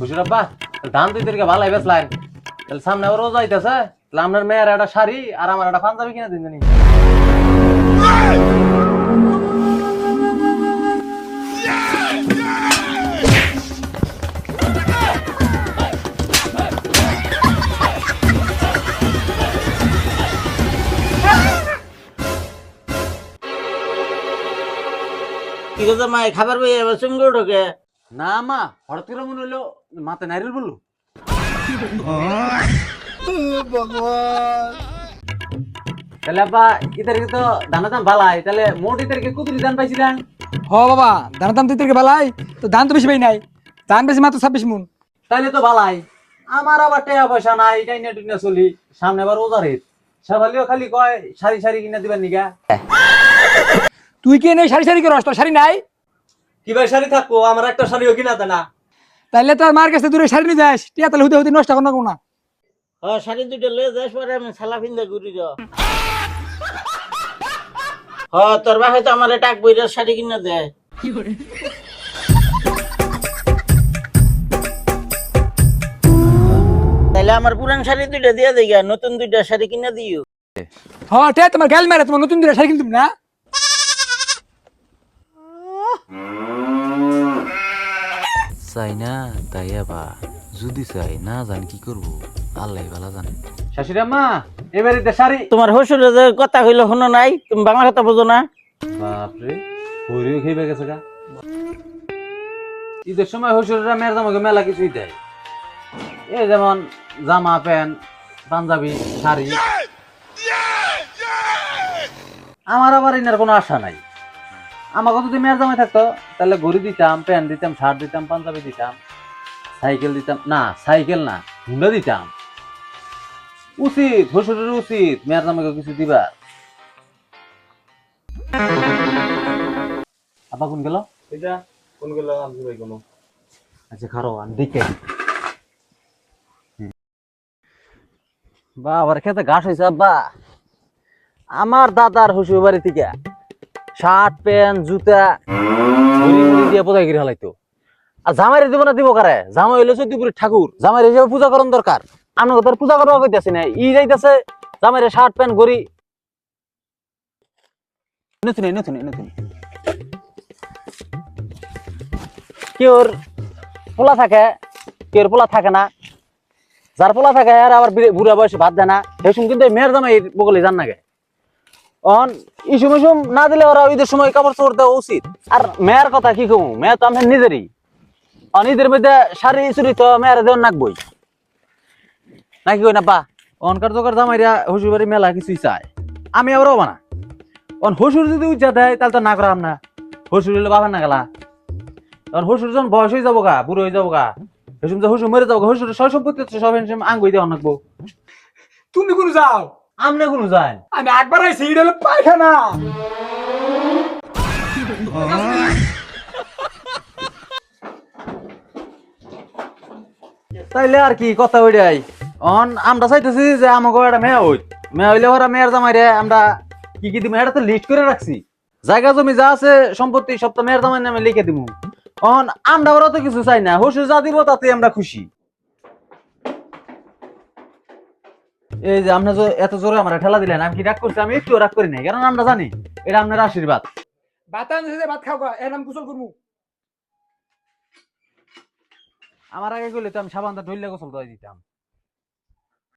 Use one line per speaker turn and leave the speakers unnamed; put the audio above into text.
হুজুর আব্বা ধান দুই তারিখে ভালো বেসলাইন তাহলে সামনে আবার রোজা আইতেছে, তাহলে আপনার মেয়ের একটা শাড়ি আর আমার একটা পাঞ্জাবি কিনে দিন জানি।
কি কথা মা খাবার বই এবার সঙ্গে ঢোকে
না মা হঠাৎ করে মনে হলো মাতে নাইরুল বলল। তাহলে আব্বা ই তারিখে তো ধানের দাম ভালাই তাহলে মোট ই তারিখে কুতুরি ধান পাইছিলেন?
হ বাবা ধানের দাম দুই থেকে বেলায় তো ধান তো বেশি পাই নাই। ধান বেশি মাত্র ছাব্বিশ মন।
তাইলে তো ভালাই আমার আবার টাকা পয়সা নাই টাইনা টুইনা চলি সামনে আবার ঈদ সেবালিও খালি কয় সারি সারি কিনা দিবেন নিগা
তুই কি নেই সারি সারি করে তোর শাড়ি নাই?
কি ভাই শাড়ি থাকব? আমার একটা শাড়িও কিনা না
তাইলে তোর মার কাছে দূরে শাড়ি নিয়ে যাস। টিয়া তাহলে হুতে হুতে নষ্ট করো না
হ শাড়ি দুটো লয়ে যাস পরে আমি সালা ফিন্দা ঘুরি য হ তোর বাসায় তো আমার টাক বইরা শাড়ি কিনে দেয়। তাইলে আমার পুরান শাড়ি দুইটা দিয়ে দেই নতুন দুইটা শাড়ি কিনে দিও।
হ টিয়া তোমার গেল মেরে তোমার নতুন দুইটা শাড়ি কিনতুম না?
চাই না তাই বা যদি চাই না জানি কি করব। আল্লাহ ভালো জানে।
শাশুড়ি আম্মা এবারে শাড়ি।
তোমার হসুরে যে কথা কইলো শুনো নাই তুমি বাংলা কথা বোঝো না।
বাপরে হরিও খেয়ে গেছে গা। ঈদের সময় হসুররা মেয়ের জামাকে মেলা কিছুই দেয়। এই যেমন জামা প্যান্ট পাঞ্জাবি শাড়ি। আমার আবার এনার কোনো আশা নাই। আমাকে যদি মেয়ের জামাই থাকতো তাহলে ঘড়ি দিতাম প্যান্ট দিতাম শার্ট দিতাম পাঞ্জাবি দিতাম সাইকেল দিতাম না সাইকেল না হুন্ডা দিতাম। উচিত হসুরের উচিত মেয়ের জামাকে কিছু দিবার। আপা কোন গেল?
এটা কোন গেল আমি ভাই কোনো
আচ্ছা খারো আমি দেখে বা আবার খেতে ঘাস হয়েছে আব্বা। আমার দাদার শ্বশুর বাড়ি থেকে। শার্ট, প্যান্ট, জুতা। দিয়ে পোতাই করে হালাইতো। আর জামাই দিব না, দিব কারে? জামাই হইল চৈতিপুরের ঠাকুর। জামাই হিসেবে পূজা করন দরকার। আমরা তোর পূজা করব কইতেছি না। ই যাইতেছে, জামাই শার্ট, প্যান্ট ঘড়ি নতুন নতুন নতুন কেউর পোলা থাকে কেউর পোলা থাকে না। যার পোলা থাকে আর আবার বিরে- বুড়া বয়সে ভাত দেয় না। সেসম কিন্তু এই মেয়ের জামাই বগলে যান নাগে অন, ইসুম ইসুম, না দিলে ওরা ঈদের সময় কাপড় চোপড় দেওয়া উচিত। আর মেয়ের কথা কি কমু? মেয়ে তো আমার নিজেরই। অন, ঈদের মধ্যে শাড়ি চুরি তো মেয়ের দেওয়ার নাকবই। নাকি কই না পা অনকার দোকার জামাইরা হুসুর বাড়ি মেলা কিছুই চায়। আমি আবারও বানা অন হুসুর যদি উজ্জা দেয়, তাহলে তো না করাম না। হুসুর হইলে বাবার না গেলা তখন হুসুর যখন বয়স হয়ে যাব গা বুড়ো হয়ে যাব গা হেসুম যে হুসুর মরে যাব হুসুর সব সম্পত্তি সব আঙ্গুই দেওয়া নাকবো।
তুমি কোন যাও?
আমনে কোনো যায়?
আমি একবার আইছি এটা হলো পায়খানা।
তাইলে আর কি কথা ওইটাই অন আমরা চাইতেছি যে আমাকে একটা মেয়ে হই মেয়ে হইলে ওরা মেয়ের জামাই রে আমরা কি কি দিব এটা তো লিস্ট করে রাখছি। জায়গা জমি যা আছে সম্পত্তি সব তো মেয়ের জামাই নামে লিখে দিব অন আমরা ওরা তো কিছু চাই না। হুসুর যা দিব তাতে আমরা খুশি। এই যে আপনি এত জোরে আমার ঠেলা দিলেন আমি কি রাগ করছি? আমি একটু রাগ করি নাই কারণ আমরা জানি এটা আপনার আশীর্বাদ।
বাতান যে ভাত খাও এর নাম গোসল করমু।
আমার আগে গেলে তো আমি সাবানটা ঢইলে গোসল দিয়ে দিতাম।